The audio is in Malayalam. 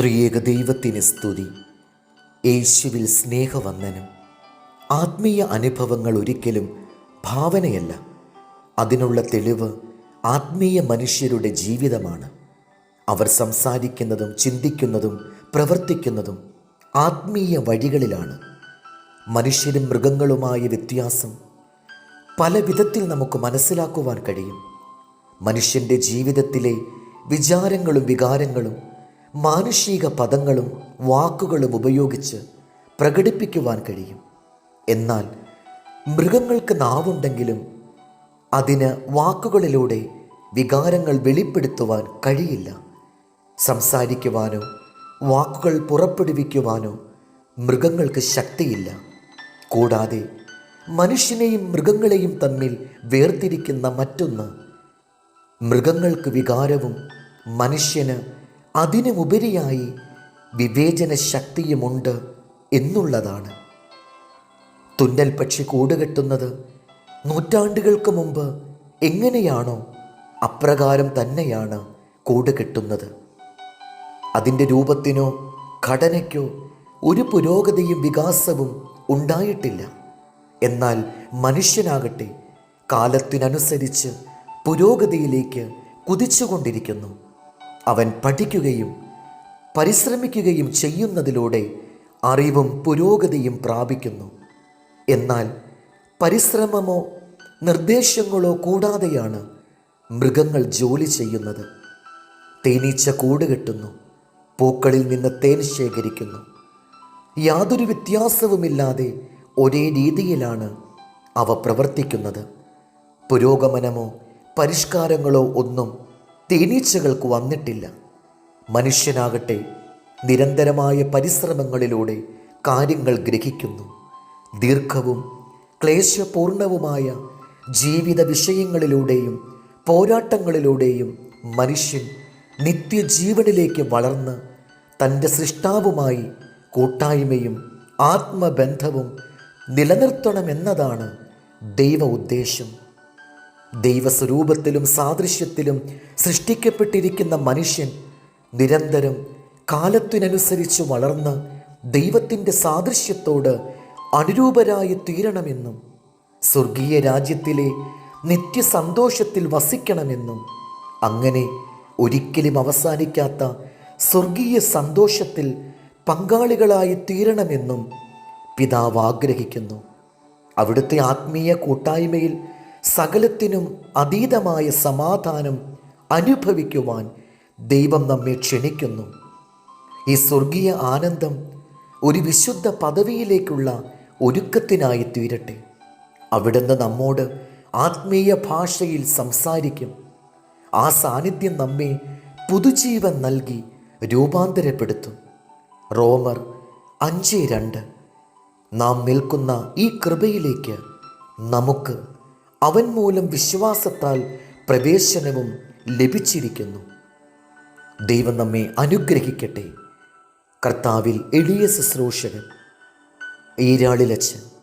ത്രിയേക ദൈവത്തിന് സ്തുതി. യേശുവിൽ സ്നേഹവന്ദനം. ആത്മീയ അനുഭവങ്ങൾ ഒരിക്കലും ഭാവനയല്ല. അതിനുള്ള തെളിവ് ആത്മീയ മനുഷ്യരുടെ ജീവിതമാണ്. അവർ സംസാരിക്കുന്നതും ചിന്തിക്കുന്നതും പ്രവർത്തിക്കുന്നതും ആത്മീയ വഴികളിലാണ്. മനുഷ്യരും മൃഗങ്ങളുമായ വ്യത്യാസം പല വിധത്തിൽ നമുക്ക് മനസ്സിലാക്കുവാൻ കഴിയും. മനുഷ്യന്റെ ജീവിതത്തിലെ വിചാരങ്ങളും വികാരങ്ങളും മാനുഷിക പദങ്ങളും വാക്കുകളും ഉപയോഗിച്ച് പ്രകടിപ്പിക്കുവാൻ കഴിയും. എന്നാൽ മൃഗങ്ങൾക്ക് നാവുണ്ടെങ്കിലും അതിന് വാക്കുകളിലൂടെ വികാരങ്ങൾ വെളിപ്പെടുത്തുവാൻ കഴിയില്ല. സംസാരിക്കുവാനോ വാക്കുകൾ പുറപ്പെടുവിക്കുവാനോ മൃഗങ്ങൾക്ക് ശക്തിയില്ല. കൂടാതെ മനുഷ്യനെയും മൃഗങ്ങളെയും തമ്മിൽ വേർതിരിക്കുന്ന മറ്റൊന്ന് മൃഗങ്ങൾക്ക് വികാരവും മനുഷ്യന് അതിനുപരിയായി വിവേചന ശക്തിയുമുണ്ട് എന്നുള്ളതാണ്. തുന്നൽ പക്ഷി കൂടുകെട്ടുന്നത് നൂറ്റാണ്ടുകൾക്ക് മുമ്പ് എങ്ങനെയാണോ അപ്രകാരം തന്നെയാണ് കൂടുകെട്ടുന്നത് അതിന്റെ രൂപത്തിനോ ഘടനയ്ക്കോ ഒരു പുരോഗതിയും വികാസവും ഉണ്ടായിട്ടില്ല. എന്നാൽ മനുഷ്യനാകട്ടെ കാലത്തിനനുസരിച്ച് പുരോഗതിയിലേക്ക് കുതിച്ചുകൊണ്ടിരിക്കുന്നു. അവൻ പഠിക്കുകയും പരിശ്രമിക്കുകയും ചെയ്യുന്നതിലൂടെ അറിവും പുരോഗതിയും പ്രാപിക്കുന്നു. എന്നാൽ പരിശ്രമമോ നിർദ്ദേശങ്ങളോ കൂടാതെയാണ് മൃഗങ്ങൾ ജോലി ചെയ്യുന്നത്. തേനീച്ച കൂട് കെട്ടുന്നു പൂക്കളിൽ നിന്ന് തേൻ ശേഖരിക്കുന്നു. യാതൊരു വ്യത്യാസവുമില്ലാതെ ഒരേ രീതിയിലാണ് അവ പ്രവർത്തിക്കുന്നത്. പുരോഗമനമോ പരിഷ്കാരങ്ങളോ ഒന്നും തേനീച്ചകൾക്ക് വന്നിട്ടില്ല. മനുഷ്യനാകട്ടെ നിരന്തരമായ പരിശ്രമങ്ങളിലൂടെ കാര്യങ്ങൾ ഗ്രഹിക്കുന്നു. ദീർഘവും ക്ലേശപൂർണവുമായ ജീവിത വിഷയങ്ങളിലൂടെയും പോരാട്ടങ്ങളിലൂടെയും മനുഷ്യൻ നിത്യജീവനിലേക്ക് വളർന്ന് തന്റെ സൃഷ്ടാവുമായി കൂട്ടായ്മയും ആത്മബന്ധവും നിലനിർത്തണമെന്നതാണ് ദൈവ ഉദ്ദേശം. ദൈവസ്വരൂപത്തിലും സാദൃശ്യത്തിലും സൃഷ്ടിക്കപ്പെട്ടിരിക്കുന്ന മനുഷ്യൻ നിരന്തരം കാലത്തിനനുസരിച്ച് വളർന്ന് ദൈവത്തിന്റെ സാദൃശ്യത്തോട് അനുരൂപരായി തീരണമെന്നും സ്വർഗീയ രാജ്യത്തിലെ നിത്യസന്തോഷത്തിൽ വസിക്കണമെന്നും അങ്ങനെ ഒരിക്കലും അവസാനിക്കാത്ത സ്വർഗീയ സന്തോഷത്തിൽ പങ്കാളികളായി തീരണമെന്നും പിതാവ് ആഗ്രഹിക്കുന്നു. അവിടുത്തെ ആത്മീയ കൂട്ടായ്മയിൽ സകലത്തിനും അതീതമായ സമാധാനം അനുഭവിക്കുവാൻ ദൈവം നമ്മെ ക്ഷണിക്കുന്നു. ഈ സ്വർഗീയ ആനന്ദം ഒരു വിശുദ്ധ പദവിയിലേക്കുള്ള ഒരുക്കത്തിനായി തീരട്ടെ. അവിടുന്ന് നമ്മോട് ആത്മീയ ഭാഷയിൽ സംസാരിക്കും. ആ സാന്നിധ്യം നമ്മെ പുതുജീവൻ നൽകി രൂപാന്തരപ്പെടുത്തും. റോമർ അഞ്ച് രണ്ട്. നാം നിൽക്കുന്ന ഈ കൃപയിലേക്ക് നമുക്ക് അവൻ മൂലം വിശ്വാസത്താൽ പ്രവേശനവും ലഭിച്ചിരിക്കുന്നു. ദൈവം നമ്മെ അനുഗ്രഹിക്കട്ടെ. കർത്താവിൽ എളിയ ശുശ്രൂഷകൻ ഈരാളിലച്ചൻ